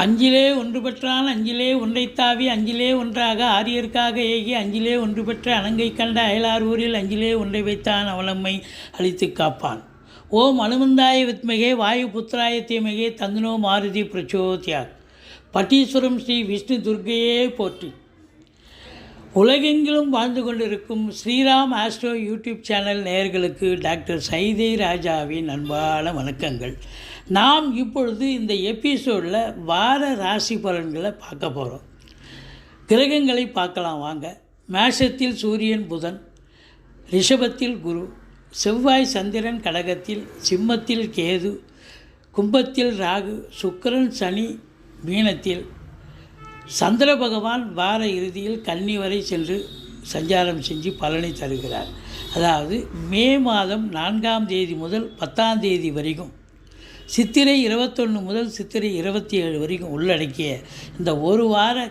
அஞ்சிலே ஒன்று பெற்றான் அஞ்சிலே ஒன்றைத்தாவி அஞ்சிலே ஒன்றாக ஆரியர்க்காக ஏகி அஞ்சிலே ஒன்று பெற்ற அணங்கை கண்ட அயலார் ஊரில் அஞ்சிலே ஒன்றை வைத்தான் அவலம்மை அழித்து காப்பான். ஓம் அனுமந்தாய வித்மகே வாயு புத்திராய தீமகே தந்தனோ மாருதி பிரச்சோத்யாத். பட்டீஸ்வரம் ஸ்ரீ விஷ்ணு துர்க்கையே போற்றி. உலகெங்கிலும் வாழ்ந்து கொண்டிருக்கும் ஸ்ரீராம் ஆஸ்ட்ரோ யூடியூப் சேனல் நேயர்களுக்கு டாக்டர் சைதை ராஜாவின் அன்பான வணக்கங்கள். நாம் இப்பொழுது இந்த எபிசோடில் வார ராசி பலன்களை பார்க்க போகிறோம் கிரகங்களை பார்க்கலாம் வாங்க. மேஷத்தில் சூரியன் புதன் ரிஷபத்தில் குரு செவ்வாய் சந்திரன் கடகத்தில் சிம்மத்தில் கேது கும்பத்தில் ராகு சுக்கரன் சனி மீனத்தில். சந்திர பகவான் வார இறுதியில் கன்னி வரை சென்று சஞ்சாரம் செஞ்சு பலனை தருகிறார். அதாவது மே மாதம் நான்காம் தேதி முதல் பத்தாம் தேதி வரைக்கும் சித்திரை இருபத்தொன்று முதல் சித்திரை இருபத்தி ஏழு வரைக்கும் உள்ளடக்கிய இந்த ஒரு வார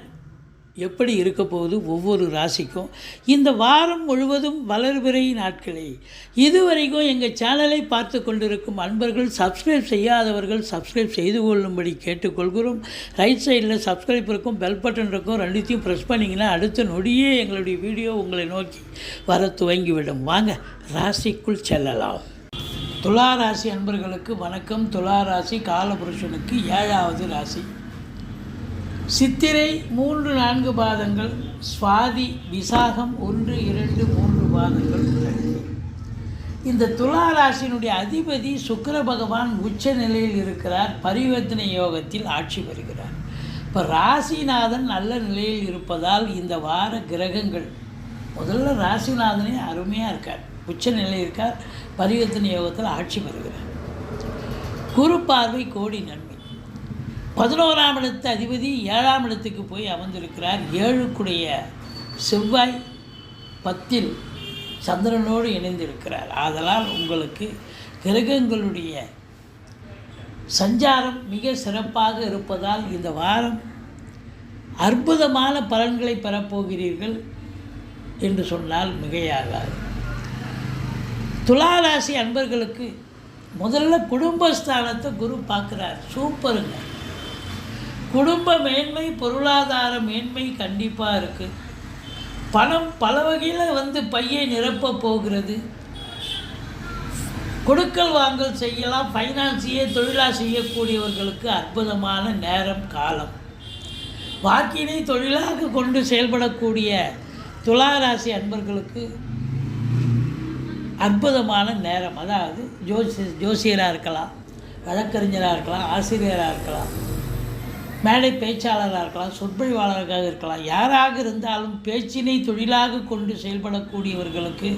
எப்படி இருக்க போகுது ஒவ்வொரு ராசிக்கும். இந்த வாரம் முழுவதும் வளர்பிறை நாட்களே. இதுவரைக்கும் எங்கள் சேனலை பார்த்து கொண்டிருக்கும் அன்பர்கள் சப்ஸ்கிரைப் செய்யாதவர்கள் சப்ஸ்கிரைப் செய்து கொள்ளும்படி கேட்டுக்கொள்கிறோம். ரைட் சைடில் சப்ஸ்கிரைப் இருக்கும் பெல் பட்டன் இருக்கும் ரெண்டுத்தையும் ப்ரெஸ் பண்ணிங்கன்னா அடுத்த நொடியே எங்களுடைய வீடியோ உங்களை நோக்கி வர துவங்கிவிடும். வாங்க ராசிக்குள் செல்லலாம். துளாராசி அன்பர்களுக்கு வணக்கம். துலா ராசி காலபுருஷனுக்கு ஏழாவது ராசி. சித்திரை மூன்று நான்கு பாதங்கள் சுவாதி விசாகம் ஒன்று இரண்டு மூன்று பாதங்கள் உள்ளன. இந்த துலா ராசியினுடைய அதிபதி சுக்கர பகவான் உச்ச நிலையில் இருக்கிறார். பரிவர்த்தனை யோகத்தில் ஆட்சி பெறுகிறார். இப்போ ராசிநாதன் நல்ல நிலையில் இருப்பதால் இந்த வார கிரகங்கள் முதல்ல ராசிநாதனே அருமையாக இருக்கார். உச்ச நிலையில் இருக்கார். பரிவர்த்தனை யோகத்தில் ஆட்சி பெறுகிறார். குரு பார்வை கோடி நன்மை. பதினோராம் இடத்து அதிபதி ஏழாம் இடத்துக்கு போய் அமர்ந்திருக்கிறார். ஏழுக்குடைய செவ்வாய் பத்தில் சந்திரனோடு இணைந்திருக்கிறார். ஆதலால் உங்களுக்கு கிரகங்களுடைய சஞ்சாரம் மிக சிறப்பாக இருப்பதால் இந்த வாரம் அற்புதமான பலன்களை பெறப்போகிறீர்கள் என்று சொன்னால் மிகையாகாது. துளாராசி அன்பர்களுக்கு முதல்ல குடும்பஸ்தானத்தை குரு பார்க்குறார். சூப்பருங்க. குடும்ப மேன்மை பொருளாதார மேன்மை கண்டிப்பாக இருக்குது பணம் பல வகையில் வந்து பையை நிரப்ப போகிறது. கொடுக்கல் வாங்கல் செய்யலாம். ஃபைனான்ஸையே தொழிலாக செய்யக்கூடியவர்களுக்கு அற்புதமான நேரம் காலம். வாக்கினை தொழிலாக கொண்டு செயல்படக்கூடிய துளாராசி அன்பர்களுக்கு அற்புதமான நேரம். அதாவது ஜோசி ஜோசியராக இருக்கலாம் வழக்கறிஞராக இருக்கலாம் ஆசிரியராக இருக்கலாம் மேடை பேச்சாளராக இருக்கலாம் சொற்பொழிவாளராக இருக்கலாம். யாராக இருந்தாலும் பேச்சினை தொழிலாக கொண்டு செயல்படக்கூடியவர்களுக்கு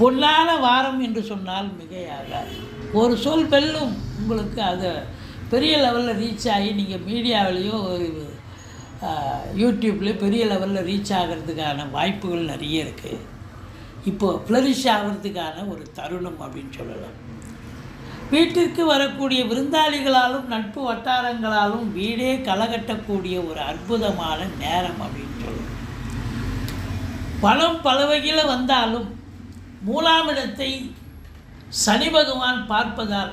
பொன்னான வாரம் என்று சொன்னால் மிகையாகாது. ஒரு சொல் வெல்லும் உங்களுக்கு அது பெரிய லெவலில் ரீச் ஆகி நீங்கள் மீடியாவிலேயோ யூடியூப்லேயோ பெரிய லெவலில் ரீச் ஆகிறதுக்கான வாய்ப்புகள் நிறைய இருக்குது இப்போது ஃப்ளரிஷ் ஆகிறதுக்கான ஒரு தருணம் அப்படின்னு சொல்லலாம். வீட்டிற்கு வரக்கூடிய விருந்தாளிகளாலும் நட்பு வட்டாரங்களாலும் வீடே களைகட்டக்கூடிய ஒரு அற்புதமான நேரம் அப்படின்னு சொல்லலாம். பணம் பல வகையில் வந்தாலும் மூலாமிடத்தை சனி பகவான் பார்ப்பதால்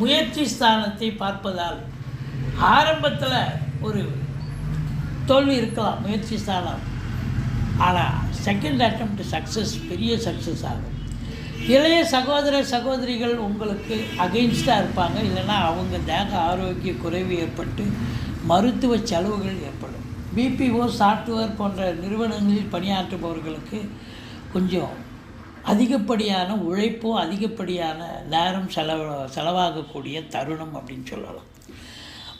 முயற்சி ஸ்தானத்தை பார்ப்பதால் ஆரம்பத்தில் ஒரு தோல்வி இருக்கலாம் முயற்சி ஸ்தானம். ஆனால் செகண்ட் அட்டம்ப்ட் சக்ஸஸ் பெரிய சக்ஸஸ் ஆகும். இளைய சகோதர சகோதரிகள் உங்களுக்கு அகெயின்ஸ்டாக இருப்பாங்க. இல்லைன்னா அவங்க தேக ஆரோக்கிய குறைவு ஏற்பட்டு மருத்துவ செலவுகள் ஏற்படும். பிபிஓ சாஃப்ட்வேர் போன்ற நிறுவனங்களில் பணியாற்றுபவர்களுக்கு கொஞ்சம் அதிகப்படியான உழைப்போ அதிகப்படியான நேரம் செலவு செலவாகக்கூடிய தருணம் அப்படின்னு சொல்லலாம்.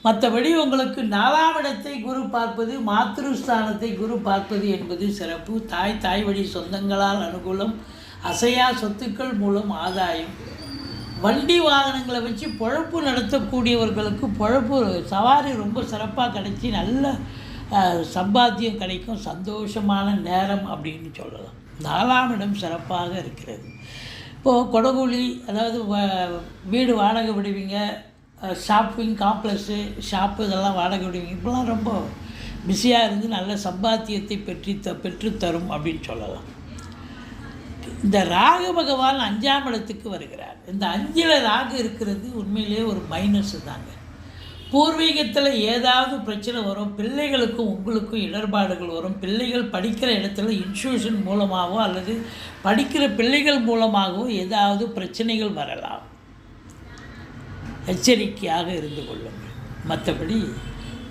மற்றபடி உங்களுக்கு நாலாம் இடத்தை குரு பார்ப்பது மாத்திருஸ்தானத்தை குரு பார்ப்பது என்பது சிறப்பு. தாய் தாய் வழி சொந்தங்களால் அனுகூலம் அசையா சொத்துக்கள் மூலம் ஆதாயம். வண்டி வாகனங்களை வச்சு பொழப்பு நடத்தக்கூடியவர்களுக்கு பொழப்பு சவாரி ரொம்ப சிறப்பாக கிடைச்சி நல்ல சம்பாத்தியம் கிடைக்கும் சந்தோஷமான நேரம் அப்படின்னு சொல்லலாம். நாலாம் இடம் சிறப்பாக இருக்கிறது. இப்போது கொடகுழி அதாவது வீடு வாடகை விடுவீங்க ஷாப்பிங் காம்ப்ளெக்ஸு ஷாப்பு இதெல்லாம் வாடகை விடுவீங்க இப்போலாம் ரொம்ப பிஸியாக இருந்து நல்ல சம்பாத்தியத்தை பெற்று த பெற்றுத்தரும் அப்படின்னு சொல்லலாம். இந்த ராகு பகவான் அஞ்சாம் இடத்துக்கு வருகிறார். இந்த அஞ்சில் ராகு இருக்கிறது உண்மையிலேயே ஒரு மைனஸ் தாங்க. பூர்வீகத்தில் ஏதாவது பிரச்சனை வரும் பிள்ளைகளுக்கும் உங்களுக்கும் இடர்பாடுகள் வரும் பிள்ளைகள் படிக்கிற இடத்துல இன்ஸ்டியூஷன் மூலமாகவோ அல்லது படிக்கிற பிள்ளைகள் மூலமாகவோ ஏதாவது பிரச்சனைகள் வரலாம். எச்சரிக்கையாக இருந்து கொள்ளுங்கள். மற்றபடி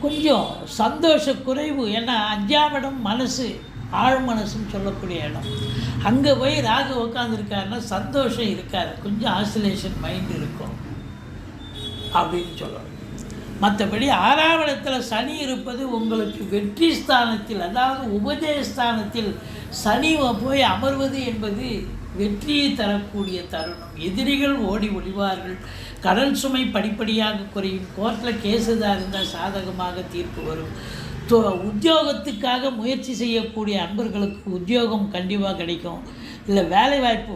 கொஞ்சம் சந்தோஷ குறைவு ஏன்னா அஞ்சாம் இடம் மனசு ஆழ் மனசுன்னு சொல்லக்கூடிய இடம். அங்கே போய் ராகு உட்காந்துருக்காருன்னா சந்தோஷம் இருக்காது. கொஞ்சம் ஆசிலேஷன் மைண்ட் இருக்கும் அப்படின்னு சொல்லணும். மற்றபடி ஆறாம் இடத்துல சனி இருப்பது உங்களுக்கு வெற்றி ஸ்தானத்தில் அதாவது உபஜயஸ்தானத்தில் சனி போய் அமர்வது என்பது வெற்றியை தரக்கூடிய தருணம். எதிரிகள் ஓடி ஒளிவார்கள். கடன் சுமை படிப்படியாக குறையும். கோர்ட்டில் கேஸுதாக இருந்தால் சாதகமாக தீர்ப்பு வரும். தொ உத்தியோகத்துக்காக முயற்சி செய்யக்கூடிய அன்பர்களுக்கு உத்தியோகம் கண்டிப்பாக கிடைக்கும். இல்லை வேலை வாய்ப்பு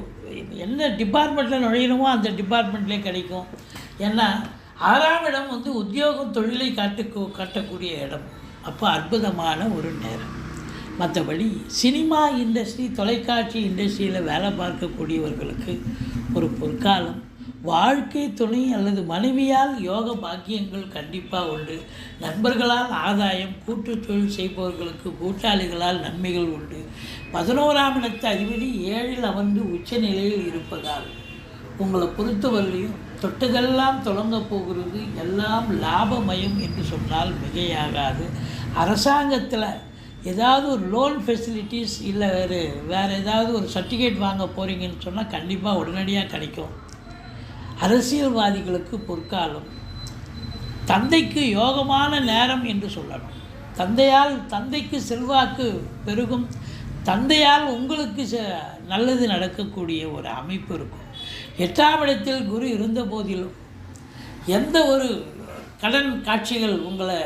என்ன டிபார்ட்மெண்ட்டில் நுழையணுமோ அந்த டிபார்ட்மெண்ட்லேயே கிடைக்கும். ஏன்னா ஆறாம் இடம் வந்து உத்தியோகம் தொழிலை காட்டு காட்டக்கூடிய இடம். அப்போ அற்புதமான ஒரு நேரம். மற்றபடி சினிமா இண்டஸ்ட்ரி தொலைக்காட்சி இண்டஸ்ட்ரியில் வேலை பார்க்கக்கூடியவர்களுக்கு ஒரு பொற்காலம். வாழ்க்கை துணை அல்லது மனைவியால் யோக பாக்கியங்கள் கண்டிப்பாக உண்டு. நண்பர்களால் ஆதாயம் கூட்டு தொழில் செய்பவர்களுக்கு கூட்டாளிகளால் நன்மைகள் உண்டு. பதினோராம் இடத்து அதிபதி ஏழில் அமர்ந்து உச்ச நிலையில் இருப்பதால் உங்களை பொறுத்தவரையிலையும் தொட்டதெல்லாம் தொடங்க போகிறது எல்லாம் லாபமயம் என்று சொன்னால் மிகையாகாது. அரசாங்கத்தில் ஏதாவது ஒரு லோன் ஃபெசிலிட்டிஸ் இல்லை வேறு வேறு ஏதாவது ஒரு சர்டிஃபிகேட் வாங்க போகிறீங்கன்னு சொன்னால் கண்டிப்பாக உடனடியாக கிடைக்கும். அரசியல்வாதிகளுக்கு பொற்காலம். தந்தைக்கு யோகமான நேரம் என்று சொல்லணும். தந்தையால் தந்தைக்கு செல்வாக்கு பெருகும். தந்தையால் உங்களுக்கு ச- நல்லது நடக்கக்கூடிய ஒரு அமைப்பு இருக்கும். எட்டாம் இடத்தில் குரு இருந்த போதிலும் எந்த ஒரு கடன் காட்சிகள் உங்களை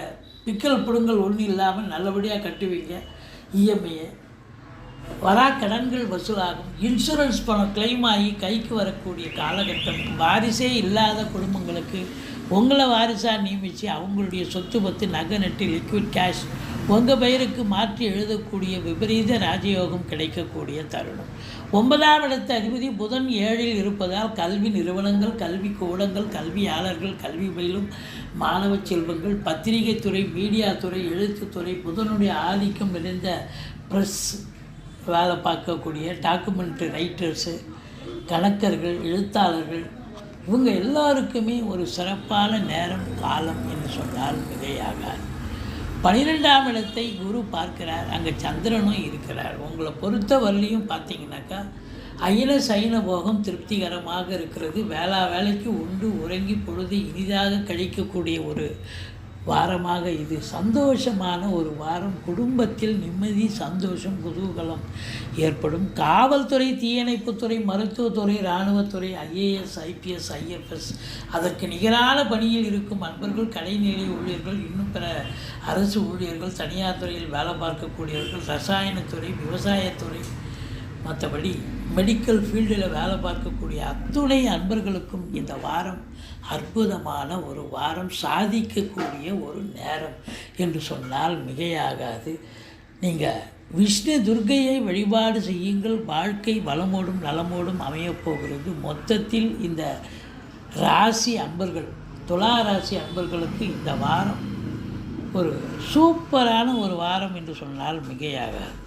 பிக்கல் பிடுங்கல் ஒன்றும் இல்லாமல் நல்லபடியாக கட்டுவீங்க. இஎம்ஐயை வரா கடன்கள் வசூலாகும். இன்சூரன்ஸ் பணம் கிளைம் ஆகி கைக்கு வரக்கூடிய காலகட்டம். வாரிசே இல்லாத குடும்பங்களுக்கு உங்களை வாரிசாக நியமித்து அவங்களுடைய சொத்து பத்து நகை நட்டு லிக்விட் கேஷ் உங்கள் பெயருக்கு மாற்றி எழுதக்கூடிய விபரீத ராஜயோகம் கிடைக்கக்கூடிய தருணம். ஒன்பதாம் இடத்து அதிபதி புதன் ஏழில் இருப்பதால் கல்வி நிறுவனங்கள் கல்வி கூடங்கள் கல்வியாளர்கள் கல்வி பயிலும் மாணவ செல்வங்கள் பத்திரிகை துறை மீடியா துறை எழுத்துத்துறை புதனுடைய ஆதிக்கம் நிறைந்த ப்ரெஸ் வேலை பார்க்கக்கூடிய டாக்குமெண்ட்ரி ரைட்டர்ஸு கணக்கர்கள் எழுத்தாளர்கள் இவங்க எல்லாருக்குமே ஒரு சிறப்பான நேரம் காலம் என்று சொன்னால் மிகையாகாது பனிரெண்டாம் இடத்தை குரு பார்க்கிறார். அங்கே சந்திரனும் இருக்கிறார். உங்களை பொறுத்த வரலையும் பார்த்தீங்கன்னாக்கா அயன சைன போகம் திருப்திகரமாக இருக்கிறது. வேளா வேலைக்கு உண்டு உறங்கி பொழுது இனிதாக கழிக்கக்கூடிய ஒரு வாரமாக இது சந்தோஷமான ஒரு வாரம். குடும்பத்தில் நிம்மதி சந்தோஷம் குதூகலம் ஏற்படும். காவல்துறை தீயணைப்புத்துறை மருத்துவத்துறை இராணுவத்துறை ஐஏஎஸ் ஐபிஎஸ் ஐஎஃப்எஸ் அதற்கு நிகரான பணியில் இருக்கும் அன்பர்கள் கடைநிலை ஊழியர்கள் இன்னும் பிற அரசு ஊழியர்கள் தனியார் துறையில் வேலை பார்க்கக்கூடியவர்கள் ரசாயனத்துறை விவசாயத்துறை மற்றபடி மெடிக்கல் ஃபீல்டில் வேலை பார்க்கக்கூடிய அத்துணை அன்பர்களுக்கும் இந்த வாரம் அற்புதமான ஒரு வாரம் சாதிக்கக்கூடிய ஒரு நேரம் என்று சொன்னால் மிகையாகாது. நீங்கள் விஷ்ணு துர்கையை வழிபாடு செய்யுங்கள். வாழ்க்கை வளமோடும் நலமோடும் அமையப் போகிறது. மொத்தத்தில் இந்த ராசி அன்பர்கள் துலா ராசி அன்பர்களுக்கு இந்த வாரம் ஒரு சூப்பரான ஒரு வாரம் என்று சொன்னால் மிகையாகாது.